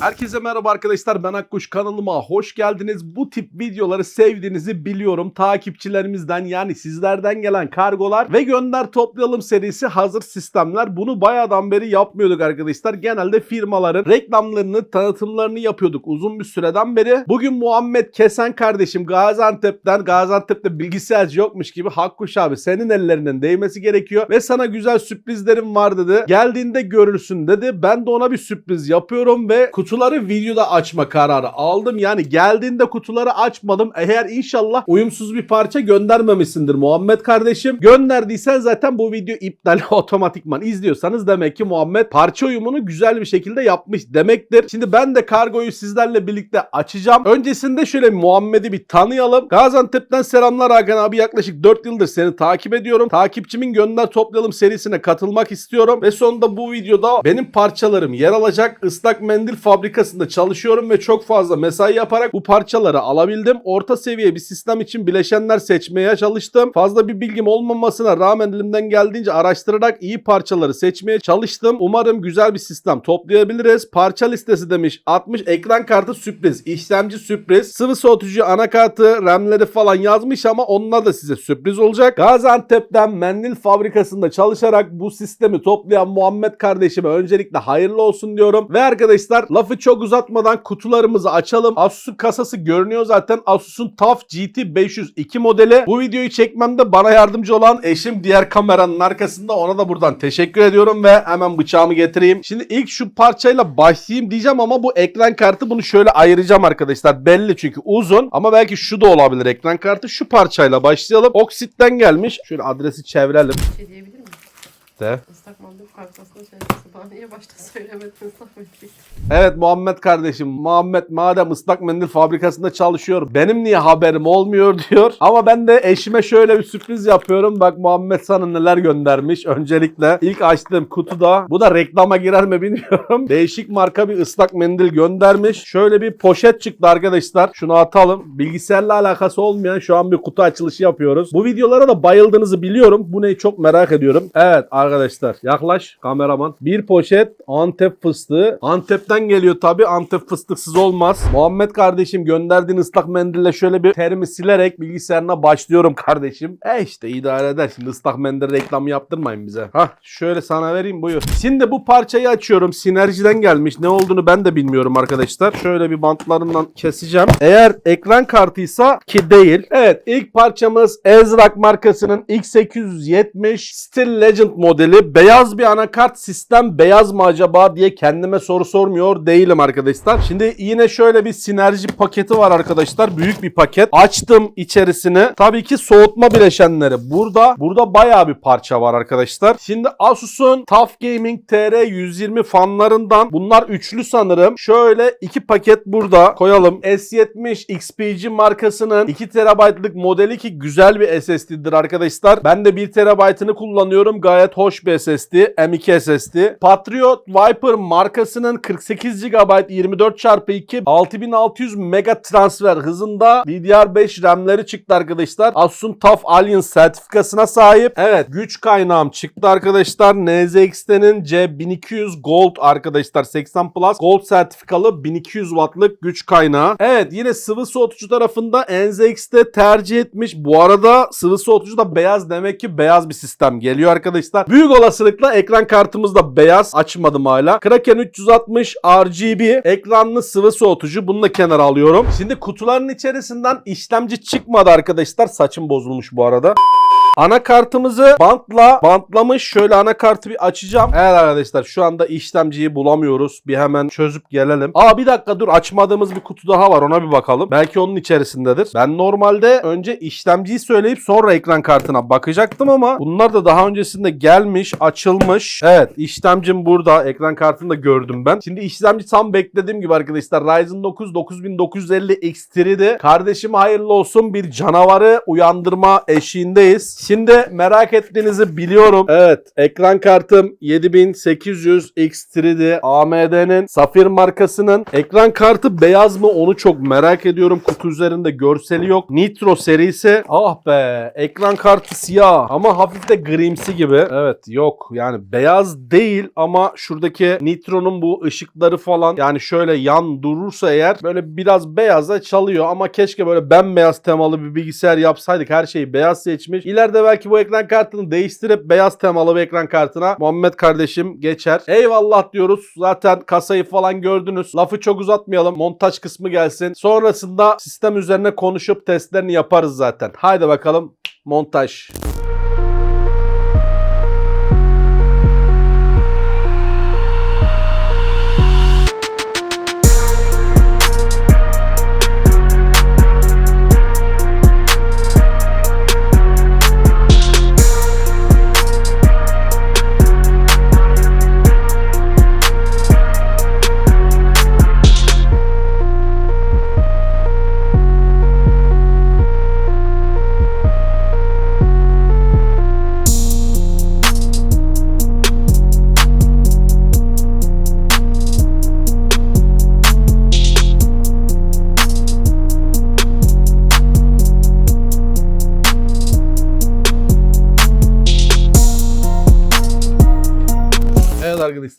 Herkese merhaba arkadaşlar ben Akkuş kanalıma hoş geldiniz. Bu tip videoları sevdiğinizi biliyorum. Takipçilerimizden yani sizlerden gelen kargolar ve gönder toplayalım serisi hazır sistemler. Bunu bayağıdan beri yapmıyorduk arkadaşlar. Genelde firmaların reklamlarını, tanıtımlarını yapıyorduk uzun bir süreden beri. Bugün Muhammed Kesen kardeşim Gaziantep'ten, Gaziantep'te bilgisayarcı yokmuş gibi Hakkuş abi senin ellerinin değmesi gerekiyor ve sana güzel sürprizlerim var dedi. Geldiğinde görürsün dedi. Ben de ona bir sürpriz yapıyorum ve kutuları videoda açma kararı aldım. Yani geldiğinde kutuları açmadım. Eğer inşallah uyumsuz bir parça göndermemişsindir Muhammed kardeşim. Gönderdiysen zaten bu video iptal otomatikman izliyorsanız demek ki Muhammed parça uyumunu güzel bir şekilde yapmış demektir. Şimdi ben de kargoyu sizlerle birlikte açacağım. Öncesinde şöyle Muhammed'i bir tanıyalım. Gaziantep'ten selamlar Hakan abi. Yaklaşık 4 yıldır seni takip ediyorum. Takipçimin gönder toplayalım serisine katılmak istiyorum. Ve sonunda bu videoda benim parçalarım yer alacak. Islak mendil fabrikasında çalışıyorum ve çok fazla mesai yaparak bu parçaları alabildim. Orta seviye bir sistem için bileşenler seçmeye çalıştım. Fazla bir bilgim olmamasına rağmen elimden geldiğince araştırarak iyi parçaları seçmeye çalıştım. Umarım güzel bir sistem toplayabiliriz. Parça listesi demiş 60 ekran kartı sürpriz, işlemci sürpriz, sıvı soğutucu anakartı, RAM'leri falan yazmış ama onlar da size sürpriz olacak. Gaziantep'ten Mendil fabrikasında çalışarak bu sistemi toplayan Muhammed kardeşime öncelikle hayırlı olsun diyorum. Ve arkadaşlar lafı çok uzatmadan kutularımızı açalım. Asus'un kasası görünüyor zaten. Asus'un TUF GT 502 modeli. Bu videoyu çekmemde bana yardımcı olan eşim diğer kameranın arkasında. Ona da buradan teşekkür ediyorum ve hemen bıçağımı getireyim. Şimdi ilk şu parçayla başlayayım diyeceğim ama bu ekran kartı bunu şöyle ayıracağım arkadaşlar. Belli çünkü uzun ama belki şu da olabilir ekran kartı. Şu parçayla başlayalım. Oksit'ten gelmiş. Şöyle adresi çevirelim. Şey De. Islak mandil kargasını söylemesi bana niye başta söylemedin mendil? Evet Muhammed kardeşim. Muhammed madem ıslak mendil fabrikasında çalışıyor. Benim niye haberim olmuyor diyor. Ama ben de eşime şöyle bir sürpriz yapıyorum. Bak Muhammed sana neler göndermiş. Öncelikle ilk açtığım kutuda. Bu da reklama girer mi bilmiyorum. Değişik marka bir ıslak mendil göndermiş. Şöyle bir poşet çıktı arkadaşlar. Şunu atalım. Bilgisayarla alakası olmayan şu an bir kutu açılışı yapıyoruz. Bu videolara da bayıldığınızı biliyorum. Bu neyi çok merak ediyorum. Evet arkadaşlar yaklaş kameraman. Bir poşet Antep fıstığı. Antep'ten geliyor tabi. Antep fıstıksız olmaz. Muhammed kardeşim gönderdiğin ıslak mendille şöyle bir terimi silerek bilgisayarına başlıyorum kardeşim. E işte idare eder. Şimdi ıslak mendil reklamı yaptırmayın bize. Hah şöyle sana vereyim buyur. Şimdi bu parçayı açıyorum. Sinerjiden gelmiş. Ne olduğunu ben de bilmiyorum arkadaşlar. Şöyle bir bantlarından keseceğim. Eğer ekran kartıysa ki değil. Evet ilk parçamız Ezrak markasının X870 Steel Legend modeli. Beyaz bir anakart sistem beyaz mı acaba diye kendime soru sormuyor değilim arkadaşlar. Şimdi yine şöyle bir sinerji paketi var arkadaşlar. Büyük bir paket. Açtım içerisini. Tabii ki soğutma bileşenleri. Burada burada bayağı bir parça var arkadaşlar. Şimdi Asus'un TUF Gaming TR 120 fanlarından bunlar üçlü sanırım. Şöyle iki paket burada koyalım. S70 XPG markasının 2 TB'lık modeli ki güzel bir SSD'dir arkadaşlar. Ben de 1 TB'ını kullanıyorum. Gayet hoş bir SSD. M2 SSD. Patriot Viper markasının 48 GB 24x2 6600 mega transfer hızında DDR5 RAM'leri çıktı arkadaşlar. Asus'un TUF Alliance sertifikasına sahip. Evet güç kaynağım çıktı arkadaşlar. NZXT'nin C1200 Gold arkadaşlar 80 Plus Gold sertifikalı 1200 wattlık güç kaynağı. Evet yine sıvı soğutucu tarafında NZXT tercih etmiş. Bu arada sıvı soğutucu da beyaz demek ki beyaz bir sistem geliyor arkadaşlar. Büyük olasılıkla ekran kartımız da beyaz. Açmadım hala. Kraken 360 RGB ekranlı sıvı soğutucu. Bunu da kenara alıyorum. Şimdi kutuların içerisinden işlemci çıkmadı arkadaşlar. Saçım bozulmuş bu arada. Anakartımızı bantla bantlamış. Şöyle anakartı bir açacağım. Evet arkadaşlar şu anda işlemciyi bulamıyoruz. Bir hemen çözüp gelelim. Aa bir dakika dur açmadığımız bir kutu daha var ona bir bakalım. Belki onun içerisindedir. Ben normalde önce işlemciyi söyleyip sonra ekran kartına bakacaktım ama bunlar da daha öncesinde gelmiş, açılmış. Evet işlemcim burada. Ekran kartını da gördüm ben. Şimdi işlemci tam beklediğim gibi arkadaşlar. Ryzen 9 9950 X3'di. Kardeşim hayırlı olsun bir canavarı uyandırma eşiğindeyiz. Şimdi merak ettiğinizi biliyorum. Evet ekran kartım 7800 X3D AMD'nin Safir markasının ekran kartı beyaz mı onu çok merak ediyorum. Kutu üzerinde görseli yok. Nitro serisi ah be ekran kartı siyah ama hafif de grimsi gibi. Evet yok yani beyaz değil ama şuradaki Nitro'nun bu ışıkları falan yani şöyle yan durursa eğer böyle biraz beyaz da çalıyor ama keşke böyle bembeyaz temalı bir bilgisayar yapsaydık. Her şeyi beyaz seçmiş. İleride belki bu ekran kartını değiştirip beyaz temalı bir ekran kartına Muhammed kardeşim geçer. Eyvallah diyoruz. Zaten kasayı falan gördünüz. Lafı çok uzatmayalım. Montaj kısmı gelsin. Sonrasında sistem üzerine konuşup testlerini yaparız zaten. Haydi bakalım montaj.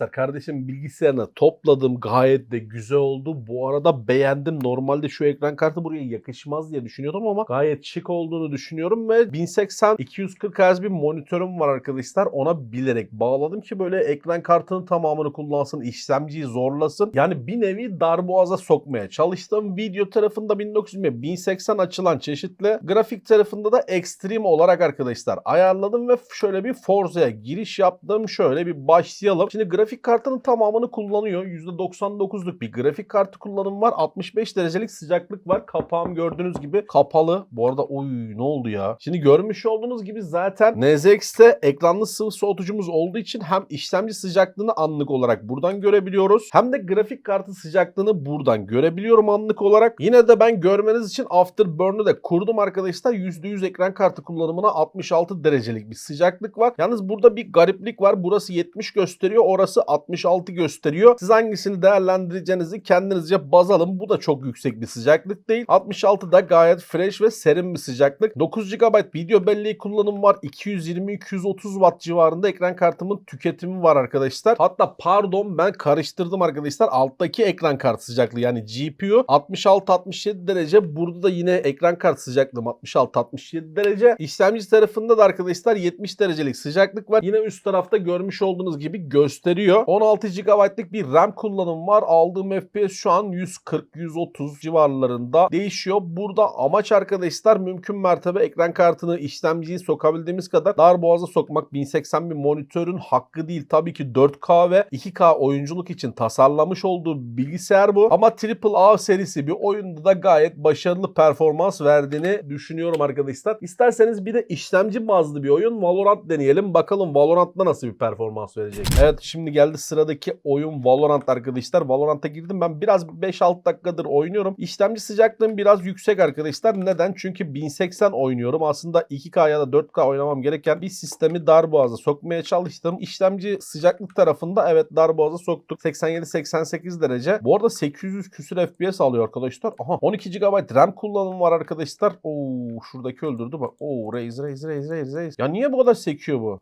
Arkadaşlar kardeşim bilgisayarına topladım gayet de güzel oldu. Bu arada beğendim. Normalde şu ekran kartı buraya yakışmaz diye düşünüyordum ama gayet şık olduğunu düşünüyorum ve 1080 240 Hz bir monitörüm var arkadaşlar. Ona bilerek bağladım ki böyle ekran kartının tamamını kullansın, işlemciyi zorlasın. Yani bir nevi darboğaza sokmaya çalıştım. Video tarafında 1920 1080 açılan çeşitli grafik tarafında da Extreme olarak arkadaşlar ayarladım ve şöyle bir Forza'ya giriş yaptım. Şöyle bir başlayalım. Şimdi grafik kartının tamamını kullanıyor. %99'luk bir grafik kartı kullanımı var. 65 derecelik sıcaklık var. Kapağım gördüğünüz gibi kapalı. Bu arada oy ne oldu ya? Şimdi görmüş olduğunuz gibi zaten NZX'te ekranlı sıvı soğutucumuz olduğu için hem işlemci sıcaklığını anlık olarak buradan görebiliyoruz. Hem de grafik kartı sıcaklığını buradan görebiliyorum anlık olarak. Yine de ben görmeniz için Afterburn'u da kurdum arkadaşlar. %100 ekran kartı kullanımına 66 derecelik bir sıcaklık var. Yalnız burada bir gariplik var. Burası 70 gösteriyor. Orası 66 gösteriyor. Siz hangisini değerlendireceğinizi kendinizce baz alın. Bu da çok yüksek bir sıcaklık değil. 66 da gayet fresh ve serin bir sıcaklık. 9 GB video belleği kullanımı var. 220-230 Watt civarında ekran kartımın tüketimi var arkadaşlar. Hatta pardon ben karıştırdım arkadaşlar. Alttaki ekran kartı sıcaklığı yani GPU 66-67 derece. Burada da yine ekran kartı sıcaklığım 66-67 derece. İşlemci tarafında da arkadaşlar 70 derecelik sıcaklık var. Yine üst tarafta görmüş olduğunuz gibi gösteriyor. 16 GB'lık bir RAM kullanımı var. Aldığım FPS şu an 140-130 civarlarında değişiyor. Burada amaç arkadaşlar mümkün mertebe ekran kartını işlemciyi sokabildiğimiz kadar dar boğaza sokmak. 1080 bir monitörün hakkı değil. Tabii ki 4K ve 2K oyunculuk için tasarlamış olduğu bilgisayar bu. Ama AAA serisi bir oyunda da gayet başarılı performans verdiğini düşünüyorum arkadaşlar. İsterseniz bir de işlemci bazlı bir oyun Valorant deneyelim. Bakalım Valorant'ta nasıl bir performans verecek. Evet şimdi geldi sıradaki oyun Valorant arkadaşlar. Valorant'a girdim ben biraz 5-6 dakikadır oynuyorum. İşlemci sıcaklığım biraz yüksek arkadaşlar. Neden? Çünkü 1080 oynuyorum. Aslında 2K ya da 4K oynamam gereken bir sistemi darboğaza sokmaya çalıştım. İşlemci sıcaklık tarafında evet darboğaza soktuk. 87-88 derece. Bu arada 800 küsür FPS alıyor arkadaşlar. Aha 12 GB RAM kullanımı var arkadaşlar. Oo şuradaki öldürdü bak. Oo Raze Raze Raze Raze Raze. Ya niye bu kadar sekiyor bu?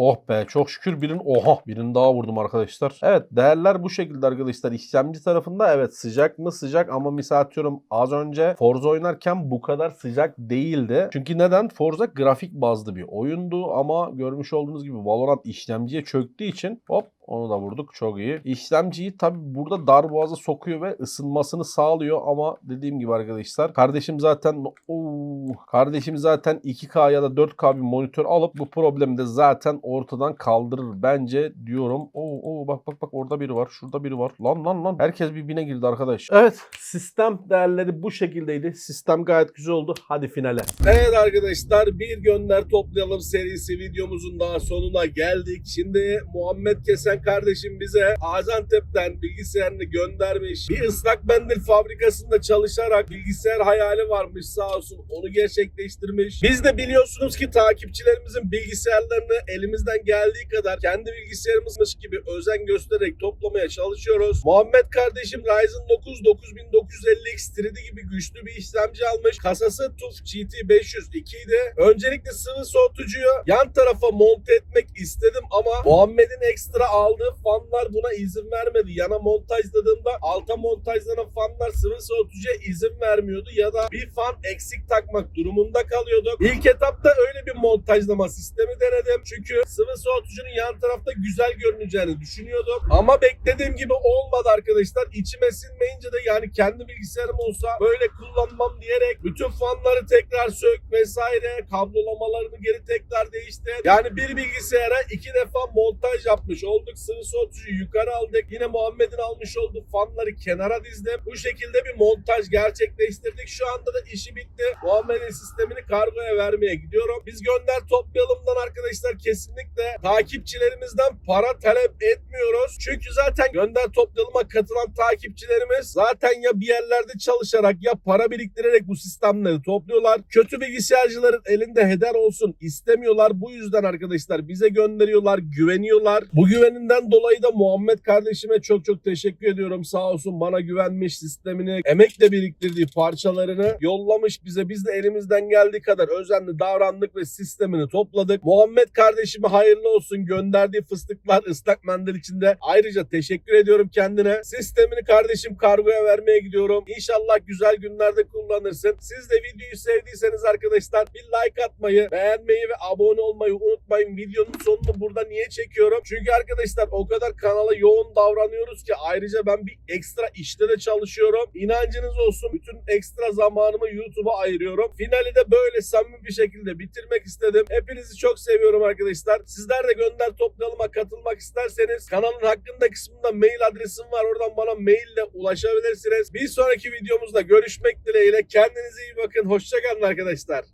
Oh be çok şükür birin oha birini daha vurdum arkadaşlar. Evet değerler bu şekilde arkadaşlar. İşlemci tarafında evet sıcak mı sıcak ama misal atıyorum az önce Forza oynarken bu kadar sıcak değildi. Çünkü neden? Forza grafik bazlı bir oyundu ama görmüş olduğunuz gibi Valorant işlemciye çöktüğü için hop onu da vurduk. Çok iyi. İşlemciyi tabi burada dar boğaza sokuyor ve ısınmasını sağlıyor ama dediğim gibi arkadaşlar kardeşim zaten Oo, kardeşim zaten 2K ya da 4K bir monitör alıp bu problemi de zaten ortadan kaldırır bence diyorum. Oo, oo bak bak bak orada biri var. Şurada biri var. Lan lan lan. Herkes birbirine girdi arkadaş. Evet sistem değerleri bu şekildeydi. Sistem gayet güzel oldu. Hadi finale. Evet arkadaşlar bir gönder toplayalım serisi videomuzun daha sonuna geldik. Şimdi Muhammed Kesen Kardeşim bize Gaziantep'ten bilgisayarını göndermiş. Bir ıslak mendil fabrikasında çalışarak bilgisayar hayali varmış sağ olsun. Onu gerçekleştirmiş. Biz de biliyorsunuz ki takipçilerimizin bilgisayarlarını elimizden geldiği kadar kendi bilgisayarımızmış gibi özen göstererek toplamaya çalışıyoruz. Muhammed kardeşim Ryzen 9 9950X 3D gibi güçlü bir işlemci almış. Kasası TUF GT 502 idi. Öncelikle sıvı soğutucuyu yan tarafa monte etmek istedim ama Muhammed'in ekstra aldığı fanlar buna izin vermedi. Yana montajladığımda alta montajlanan fanlar sıvı soğutucuya izin vermiyordu ya da bir fan eksik takmak durumunda kalıyorduk. İlk etapta öyle bir montajlama sistemi denedim. Çünkü sıvı soğutucunun yan tarafta güzel görüneceğini düşünüyordum. Ama beklediğim gibi olmadı arkadaşlar. İçime sinmeyince de yani kendi bilgisayarım olsa böyle kullanmam diyerek bütün fanları tekrar sök vesaire kablolamalarını geri tekrar değiştir. Yani bir bilgisayara iki defa montaj yapmış olduk. Sıvı soğutucuyu yukarı aldık. Yine Muhammed'in almış olduğu fanları kenara dizdim. Bu şekilde bir montaj gerçekleştirdik. Şu anda da işi bitti. Muhammed'in sistemini kargoya vermeye gidiyorum. Biz gönder toplayalımdan arkadaşlar kesinlikle takipçilerimizden para talep etmiyoruz. Çünkü zaten gönder toplayalıma katılan takipçilerimiz zaten ya bir yerlerde çalışarak ya para biriktirerek bu sistemleri topluyorlar. Kötü bilgisayarcıların elinde heder olsun istemiyorlar. Bu yüzden arkadaşlar bize gönderiyorlar, güveniyorlar. Bu güveninden dolayı da Muhammed kardeşime çok çok teşekkür ediyorum. Sağ olsun bana güvenmiş sistemini, emekle biriktirdiği parçalarını yollamış bize. Biz de elimizden geldiği kadar özenli davrandık ve sistemini topladık. Muhammed kardeşime hayırlı olsun gönderdiği fıstıklar ıslak mendil içinde. Ayrıca teşekkür ediyorum kendine. Sistemini kardeşim kargoya vermeye gidiyorum. İnşallah güzel günlerde kullanırsın. Siz de videoyu sevdiyseniz arkadaşlar bir like atmayı, beğenmeyi ve abone olmayı unutmayın. Videonun sonunu burada niye çekiyorum? Çünkü arkadaşlar o kadar kanala yoğun davranıyoruz ki ayrıca ben bir ekstra işte de çalışıyorum. İnancınız olsun bütün ekstra zamanımı YouTube'a ayırıyorum. Finali de böyle samimi bir şekilde bitirmek istedim. Hepinizi çok seviyorum arkadaşlar. Sizler de gönder toplayalıma katılmak isterseniz kanalın hakkında kısmında mail adresim var. Oradan bana maille ulaşabilirsiniz. Bir sonraki videomuzda görüşmek dileğiyle. Kendinize iyi bakın. Hoşçakalın arkadaşlar.